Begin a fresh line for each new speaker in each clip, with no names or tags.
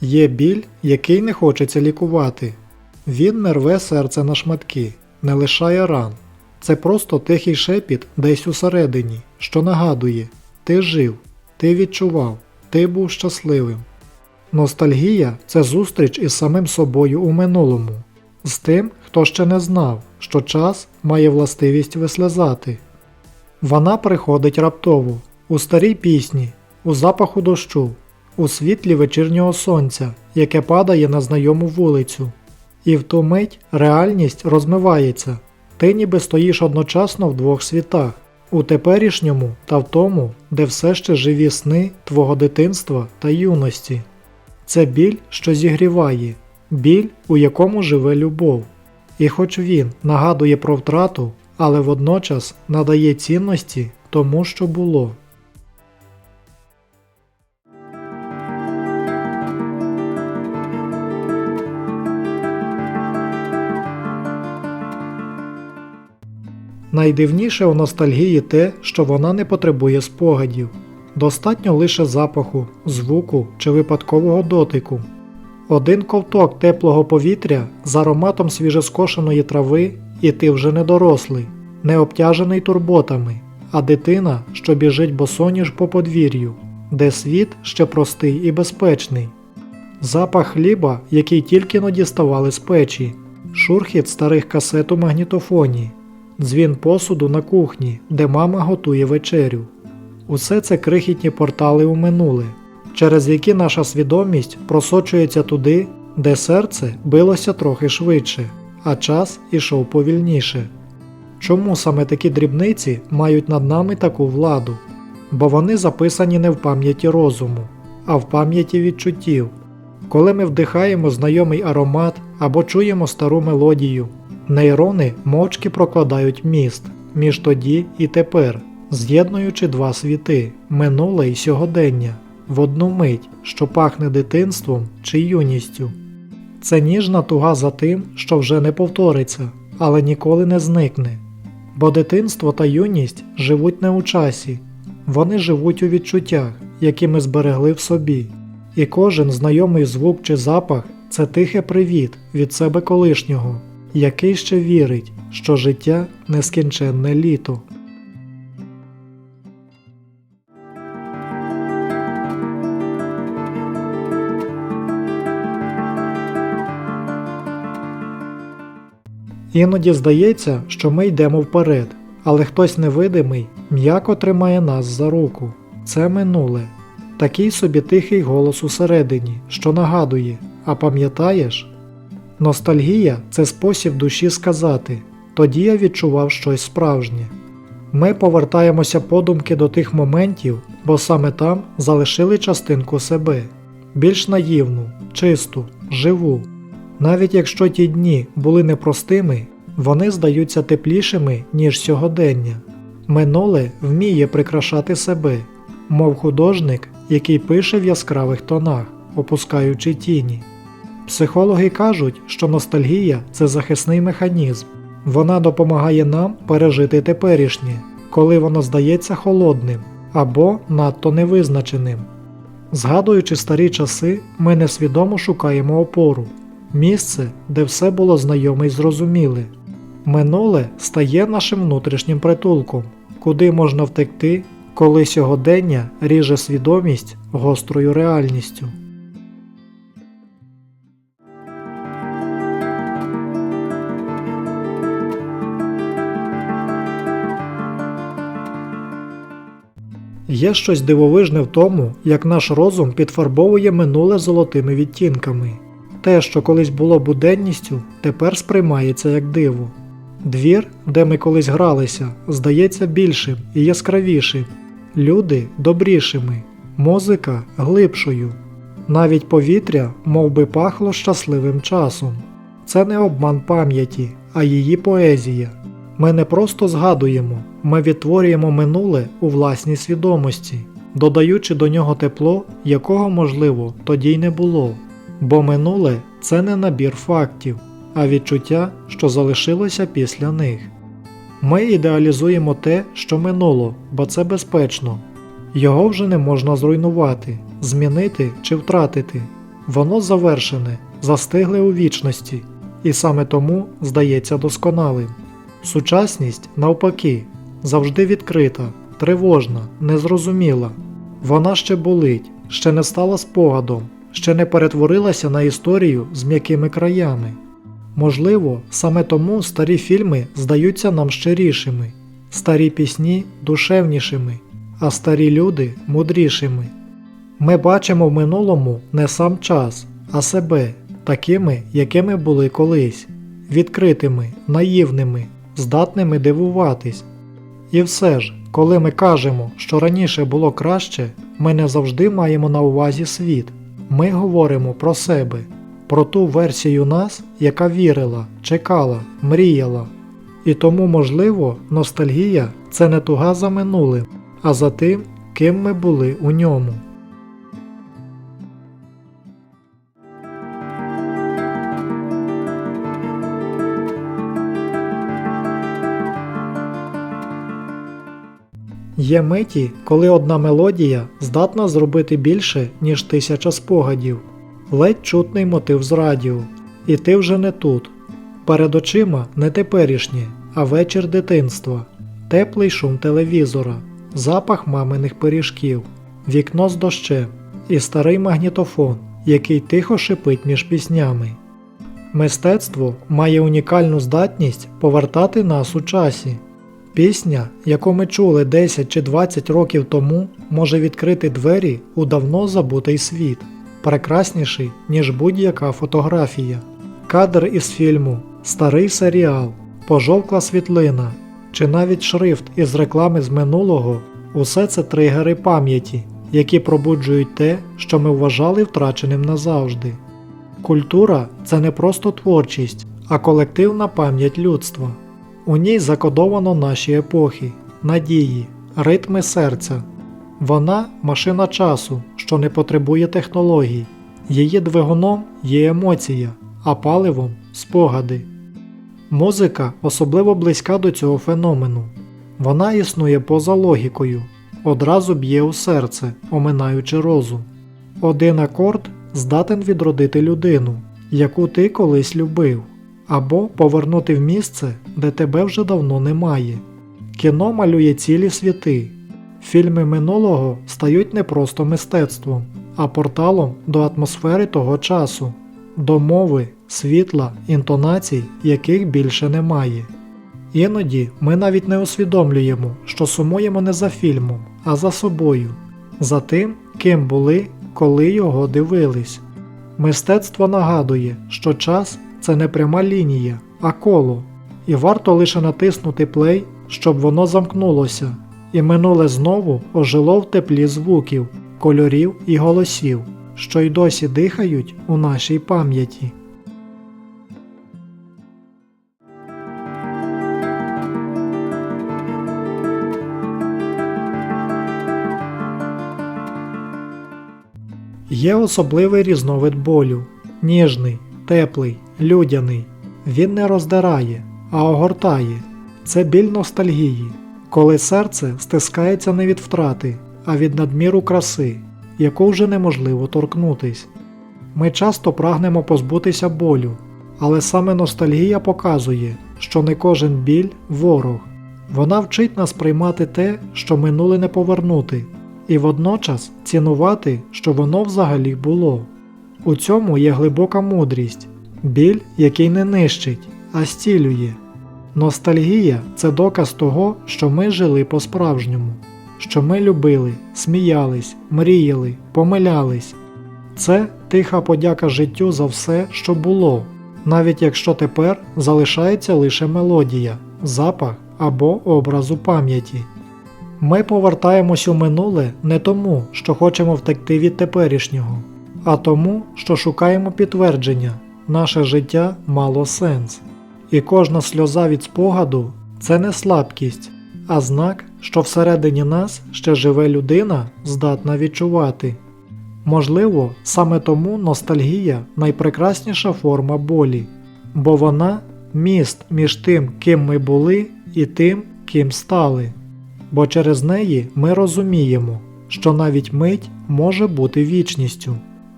Є біль, який не хочеться лікувати. Він не рве серце на шматки, не лишає ран. Це просто тихий шепіт десь усередині, що нагадує: ти жив, ти відчував, ти був щасливим. Ностальгія це зустріч із самим собою у минулому, з тим, хто ще не знав, що час має властивість вислизати. Вона приходить раптово, у старій пісні, у запаху дощу, у світлі вечірнього сонця, яке падає на знайому вулицю. І в ту мить реальність розмивається. Ти ніби стоїш одночасно в двох світах у теперішньому та в тому, де все ще живі сни твого дитинства та юності. Це біль, що зігріває, біль, у якому живе любов. І хоч він нагадує про втрату, але водночас надає цінності тому, що було. Найдивніше у ностальгії те, що вона не потребує спогадів. Достатньо лише запаху, звуку чи випадкового дотику. Один ковток теплого повітря з ароматом свіжескошеної трави, і ти вже не дорослий, не обтяжений турботами, а дитина, що біжить босоніж по подвір'ю, де світ ще простий і безпечний. Запах хліба, який тільки но діставали з печі, шурхіт старих касет у магнітофоні, дзвін посуду на кухні, де мама готує вечерю. Усе це крихітні портали у минуле, через які наша свідомість просочується туди, де серце билося трохи швидше, а час ішов повільніше. Чому саме такі дрібниці мають над нами таку владу? Бо вони записані не в пам'яті розуму, а в пам'яті відчуттів. Коли ми вдихаємо знайомий аромат або чуємо стару мелодію, нейрони мовчки прокладають міст між тоді і тепер, з'єднуючи два світи минуле і сьогодення, в одну мить, що пахне дитинством чи юністю. Це ніжна туга за тим, що вже не повториться, але ніколи не зникне. Бо дитинство та юність живуть не у часі, вони живуть у відчуттях, які ми зберегли в собі. І кожен знайомий звук чи запах це тихе привіт від себе колишнього, який ще вірить, що життя нескінченне літо. Іноді здається, що ми йдемо вперед, але хтось невидимий м'яко тримає нас за руку. Це минуле. Такий собі тихий голос усередині, що нагадує, а пам'ятаєш? Ностальгія це спосіб душі сказати тоді я відчував щось справжнє. Ми повертаємося подумки до тих моментів, бо саме там залишили частинку себе, більш наївну, чисту, живу. Навіть якщо ті дні були непростими, вони здаються теплішими, ніж сьогодення. Минуле вміє прикрашати себе, мов художник, який пише в яскравих тонах, опускаючи тіні. Психологи кажуть, що ностальгія це захисний механізм. Вона допомагає нам пережити теперішнє, коли воно здається холодним або надто невизначеним. Згадуючи старі часи, ми несвідомо шукаємо опору, місце, де все було знайоме й зрозуміле. Минуле стає нашим внутрішнім притулком, куди можна втекти, коли сьогодення ріже свідомість гострою реальністю. Є щось дивовижне в тому, як наш розум підфарбовує минуле золотими відтінками. Те, що колись було буденністю, тепер сприймається як диво. Двір, де ми колись гралися, здається більшим і яскравішим, люди добрішими, музика глибшою. Навіть повітря мов би, пахло щасливим часом. Це не обман пам'яті, а її поезія. Ми не просто згадуємо, ми відтворюємо минуле у власній свідомості, додаючи до нього тепло, якого, можливо, тоді й не було. Бо минуле це не набір фактів, а відчуття, що залишилося після них. Ми ідеалізуємо те, що минуло, бо це безпечно. Його вже не можна зруйнувати, змінити чи втратити. Воно завершене, застигле у вічності, і саме тому здається досконалим. Сучасність, навпаки, завжди відкрита, тривожна, незрозуміла. Вона ще болить, ще не стала спогадом, ще не перетворилася на історію з м'якими краями. Можливо, саме тому старі фільми здаються нам щирішими, старі пісні душевнішими, а старі люди мудрішими. Ми бачимо в минулому не сам час, а себе, такими, якими були колись, відкритими, наївними, здатними дивуватись. І все ж, коли ми кажемо, що раніше було краще, ми не завжди маємо на увазі світ. Ми говоримо про себе, про ту версію нас, яка вірила, чекала, мріяла. І тому, можливо, ностальгія це не туга за минулим, а за тим, ким ми були у ньому. Є миті, коли одна мелодія здатна зробити більше, ніж тисяча спогадів, ледь чутний мотив з радіо, і ти вже не тут. Перед очима не теперішнє, а вечір дитинства, теплий шум телевізора, запах маминих пиріжків, вікно з дощем і старий магнітофон, який тихо шипить між піснями. Мистецтво має унікальну здатність повертати нас у часі. Пісня, яку ми чули 10 чи 20 років тому, може відкрити двері у давно забутий світ, прекрасніший, ніж будь-яка фотографія. Кадр із фільму, старий серіал, пожовкла світлина чи навіть шрифт із реклами з минулого усе це тригери пам'яті, які пробуджують те, що ми вважали втраченим назавжди. Культура це не просто творчість, а колективна пам'ять людства. У ній закодовано наші епохи, надії, ритми серця. Вона машина часу, що не потребує технологій. Її двигуном є емоція, а паливом спогади. Музика особливо близька до цього феномену. Вона існує поза логікою, одразу б'є у серце, оминаючи розум. Один акорд здатен відродити людину, яку ти колись любив або повернути в місце, де тебе вже давно немає. Кіно малює цілі світи. Фільми минулого стають не просто мистецтвом, а порталом до атмосфери того часу, до мови, світла, інтонацій, яких більше немає. Іноді ми навіть не усвідомлюємо, що сумуємо не за фільмом, а за собою, за тим, ким були, коли його дивились. Мистецтво нагадує, що час це не пряма лінія, а коло, і варто лише натиснути плей, щоб воно замкнулося, і минуле знову ожило в теплі звуків, кольорів і голосів, що й досі дихають у нашій пам'яті. Є особливий різновид болю, ніжний, теплий, людяний. Він не роздирає, а огортає. Це біль ностальгії, коли серце стискається не від втрати, а від надміру краси, яку вже неможливо торкнутись. Ми часто прагнемо позбутися болю, але саме ностальгія показує, що не кожен біль ворог. Вона вчить нас приймати те, що минуле не повернути, і водночас цінувати, що воно взагалі було. У цьому є глибока мудрість, біль, який не нищить, а зцілює. Ностальгія це доказ того, що ми жили по-справжньому, що ми любили, сміялись, мріяли, помилялись. Це тиха подяка життю за все, що було, навіть якщо тепер залишається лише мелодія, запах або образ у пам'яті. Ми повертаємось у минуле не тому, що хочемо втекти від теперішнього, а тому, що шукаємо підтвердження, наше життя мало сенс. І кожна сльоза від спогаду це не слабкість, а знак, що всередині нас ще живе людина, здатна відчувати. Можливо, саме тому ностальгія найпрекрасніша форма болі, бо вона міст між тим, ким ми були, і тим, ким стали. Бо через неї ми розуміємо, що навіть мить може бути вічністю.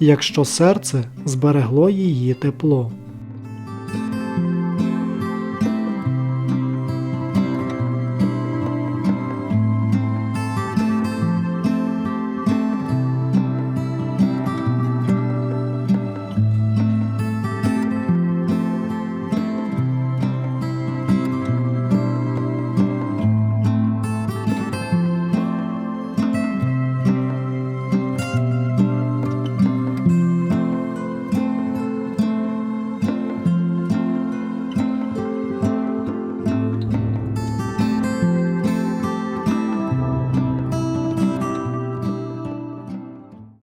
Якщо серце зберегло її тепло.